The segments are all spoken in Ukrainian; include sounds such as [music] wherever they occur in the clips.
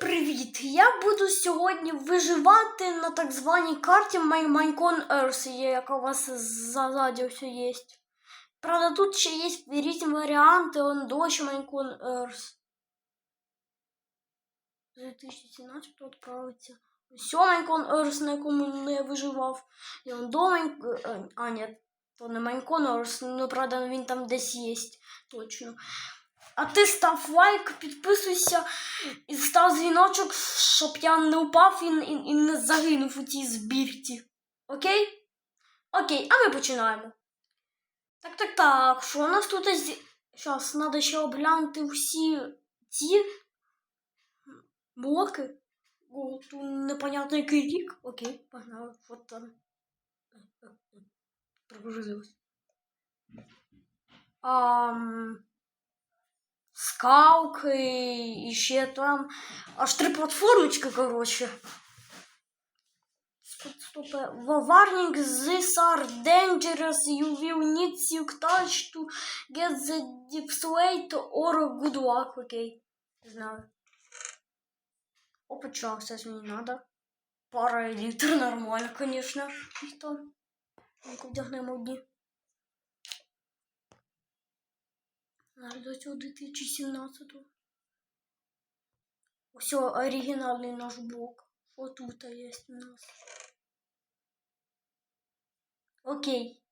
привіт! Я буду сьогодні виживати на так званій карті Mine- Minecon Earth, яка у вас ззаді все є. Правда, тут ще є різні варіанти, он дощ Minecon Earth. 2017 відправиться. Все Minecon Earth, на якому я виживав. І он до Minecon... А, ні, то не Minecon Earth, ну, правда, він там десь є, точно. А ти став лайк, підписуйся і став дзвіночок, щоб я не упав і, і, і не загинув у цій збірці. Окей? Окей, а ми починаємо. Так, так, так. Що у нас тут зі... Зараз треба ще обглянути всі ці блоки. О, тут непонятно який рік. Окей, погнали. Вот там. Прогрузилось. Ам скалки і ще там аж три платформочки, коротше. Стоп. Warning, these are dangerous. You will need silk touch to get the deep slate or good luck, окей. Не знаю. Опа, чё, сейчас мне не надо. Пара литр нормально, конечно. Что? Ну-ка, вдягнемо одні. Аж до цього 2017-го. Ось оригінальний наш блок. Що тут є у нас? Окей.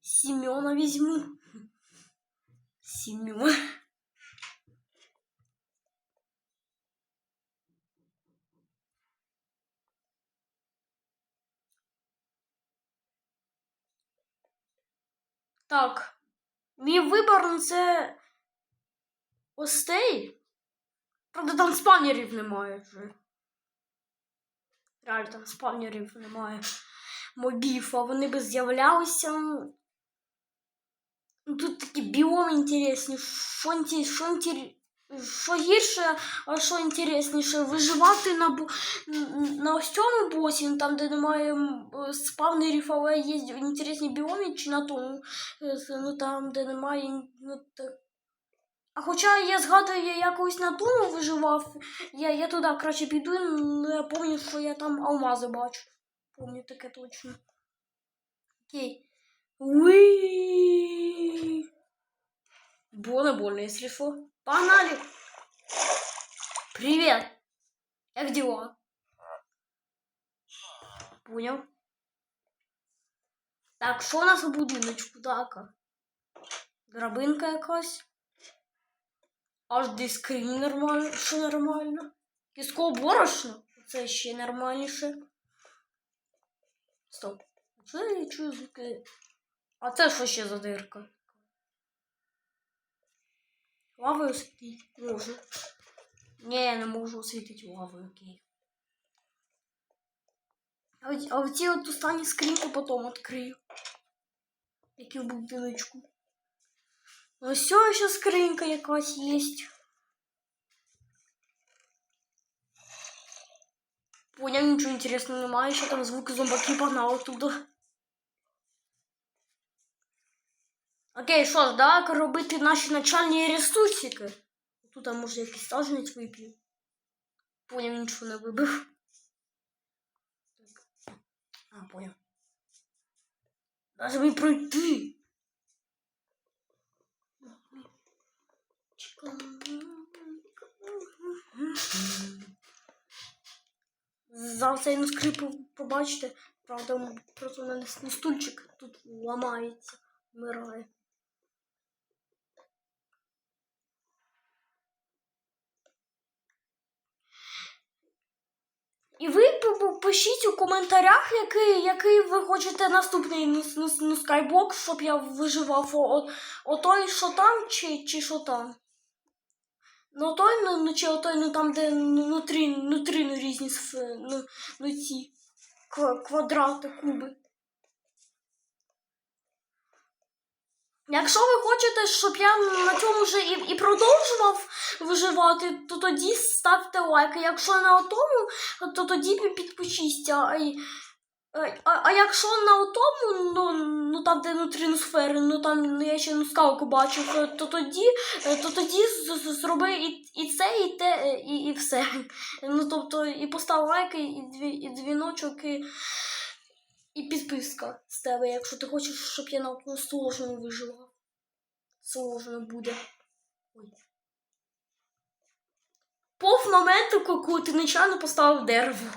Семена візьму. Семен. Так. Мій вибір ну, це Остей? Правда, там спавнерів немає вже. Реально, там спавнерів немає. Мобів, а вони би з'являлися. Ну, Тут такі біоми інтересні. Що, інте- що, гірше, а що інтересніше, виживати на, на ось цьому босі, там, де немає спавнерів, але є інтересні біоми, чи на тому, е, ну там, де немає. Ну, так. А хоча я згадую, я якось на тому виживав, я, я туди краще піду, ну я пам'ятаю, що я там алмази бачу. Пам'ятаю таке точно. Окей. Уи. Больно, больно, если. Погнали! Привет! Как дела? Понял. Так, що у нас у будиночку? Так. Драбинка якась. Аж дискрін нормально, що нормально. Кіско борошно. Це ще нормальніше. Стоп. А я чую звуки? А це що ще за дирка? Лавою освітити можу. Ні, я не можу освітити лавою, окей. А, оці от останні скриньки потім відкрию. Які в будиночку. Ось все ще скринька якась є. Поняв, нічого інтересного немає, ще там звуки зомбаків погнали туди. Окей, що ж, давай робити наші начальні ресурсики. Тут а, може якийсь саженець вип'ю. Поняв, нічого не вибив. Так. А, поняв. Даже мені пройти. Зараз я на скрипу побачите. Правда, просто у мене стульчик тут ламається, вмирає. І ви п- п- пишіть у коментарях, який, який ви хочете наступний ну, ну, ну, скайбок, щоб я виживав о, о той, що там, чи, чи що там. Ну той, ну, ну чи отой, ну там, де ну, внутрі, внутрі ну, різні ну, ну ці квадрати, куби. Якщо ви хочете, щоб я на цьому вже і, і продовжував виживати, то тоді ставте лайк. А Якщо на тому, то тоді пі- підпишіться. А А, а якщо на отому, ну, ну там, де внутрішні сфери, ну там ну, я ще ну, скалку бачив, то тоді, е, то тоді зроби і, і це, і те, е, і, і все. Ну тобто і постав лайк, і, дві, і дзвіночок, і, і підписка з тебе, якщо ти хочеш, щоб я на тому сложно вижила. Сложно буде. Ой. Пов моменту, коли ти нечайно поставив дерево.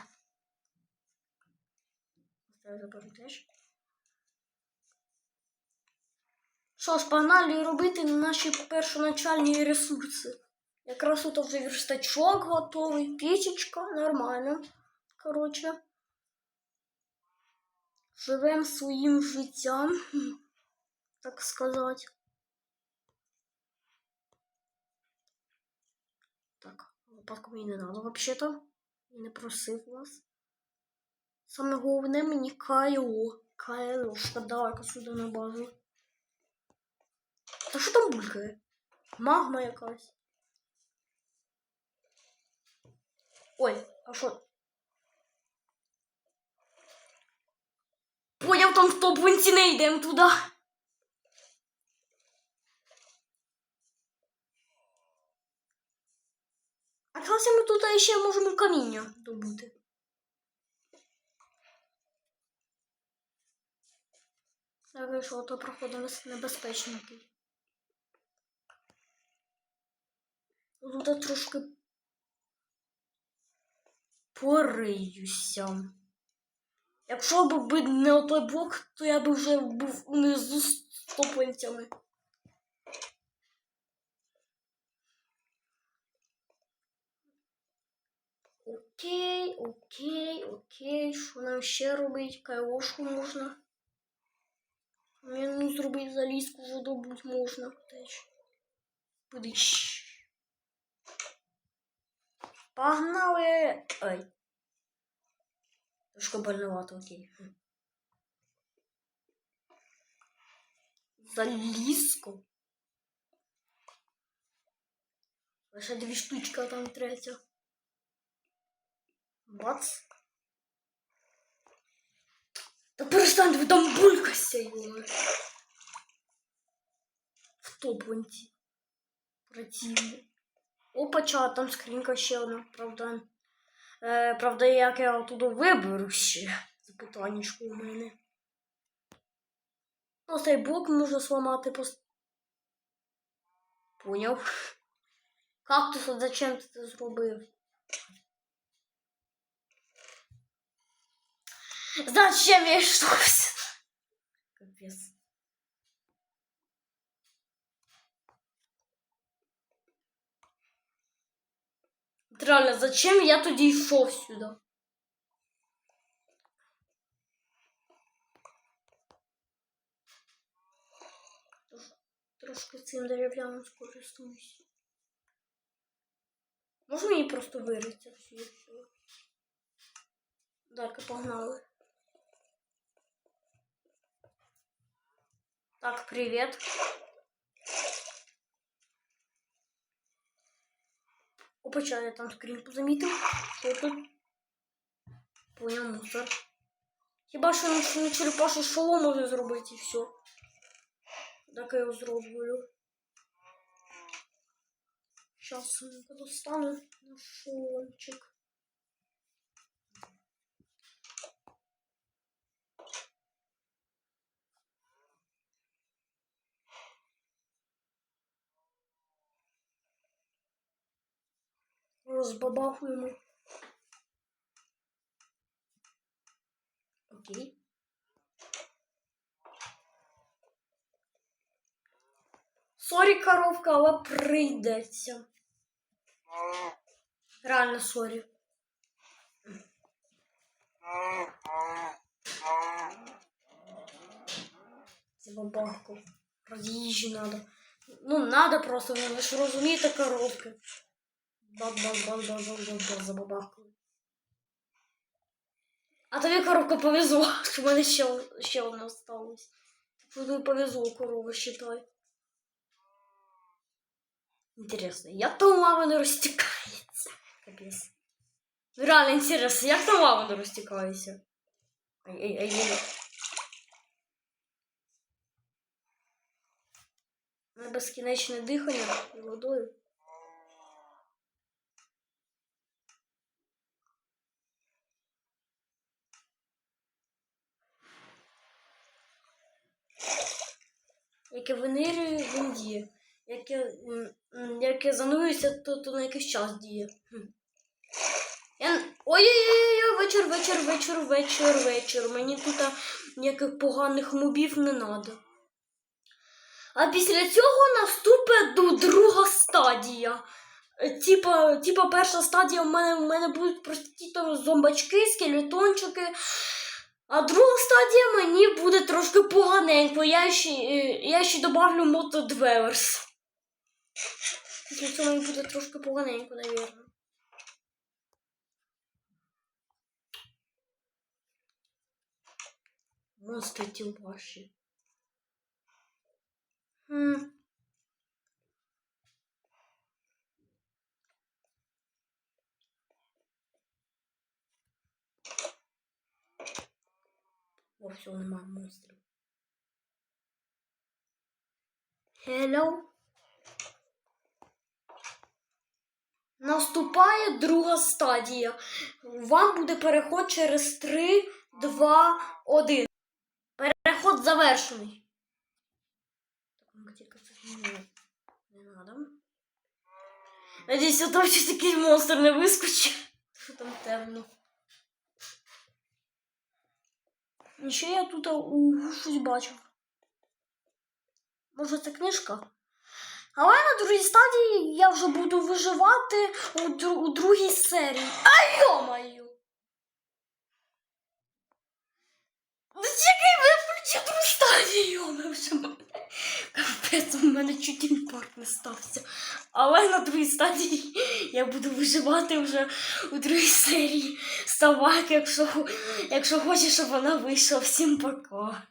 Що ж, погнали робити наші першоначальні ресурси. Якраз тут вже верстачок готовий, пічечка, нормально. Коротше. Живемо своїм життям, [laughs] так сказати. Так, лопатку мені не надо взагалі-то. Я не просив вас. Саме головне мені Кайло. Кайлошка, давай-ка сюди на базу. Та що там булькає? Магма якась. Ой, а що? Поняв там не йдемо туди. А класі ми тут ще можемо каміння добути. Я вийшов, то проходимо небезпечненький. Тут трошки пориюся. Якщо б би не отой блок, то я б вже був внизу з топинцями. Окей, окей, окей. Що нам ще робить? Кайлошку можна. Мені зробити залізку видобуть можна теж. Будиш. Погнали! Ой. Трошки больновато, окей. Залізку. Лише дві штучки, а там третя. Бац. Та перестаньте ви там булькася його. В топленці. Противно. Опача, там скринька ще одна, правда. Е, правда, як я оттуда виберу ще. Запитаннячко у мене. Ну, цей блок можна зламати пост. Поняв. Кактус, от зачем ти це зробив? Зачем я щось? Капець. Реально, зачем я тоді йшов сюди? Тож- Трошки цим дерев'яним скористуюсь. Можна її просто вирити всю і все. Дальше погнали. Так, привет. Опача, я там скриньку замітив. Що тут? Понял, мусор. Хіба що на, на черепашу шолом можна зробити і все. Так я його зроблю. Сейчас я достану на шоломчик. Розбабахуємо. Окей. Сорі, коровка, але прийдеться. Реально сорі. Забабахку. Ради їжі надо. Ну, надо просто, ви ж розумієте коровки. Бак-бак-бак-бак-бак-бак забабахку. А тобі коровка повезло, [laughs] що в мене ще, ще одна осталась. Тобі повезло корова, считай. Интересно, як там лава не розтікається? Капець. Ну, Реально інтересно, як там лава не розтікається? Ай-ай-ай. На безкінечне дихання водою. Яке винирює, він діє. Яке, яке занурюється, то, то на якийсь час діє. Я... Ой-ой-ой, вечір, вечір, вечір, вечір, вечір. Мені тут ніяких поганих мобів не треба. А після цього наступить друга стадія. Е, Типа, типа перша стадія в мене, в мене будуть прості там зомбачки, скелетончики. А друга стадія мені буде трошки поганенько. Я ще, е, я ще добавлю мотодверс. Цього мені буде трошки поганенько, навірно. Монстр тілбаші. Хм. О, все, монстрів. Hello. Наступає друга стадія. Вам буде переход через 3, 2, 1. Переход завершений. Так, ну, тільки це не, надо. Надіюсь, там ще такий монстр не вискочить. Там темно. І я тут у, щось бачив. Може, це книжка? Але на другій стадії я вже буду виживати у, дру- у другій серії. А йо-моє! Ну чекай, ви включив другу стадію. Капець, у мене чуть інфаркт не стався. Але на другій стадії я буду виживати вже у другій серії собаки, якщо, якщо хочеш, щоб вона вийшла. Всім пока.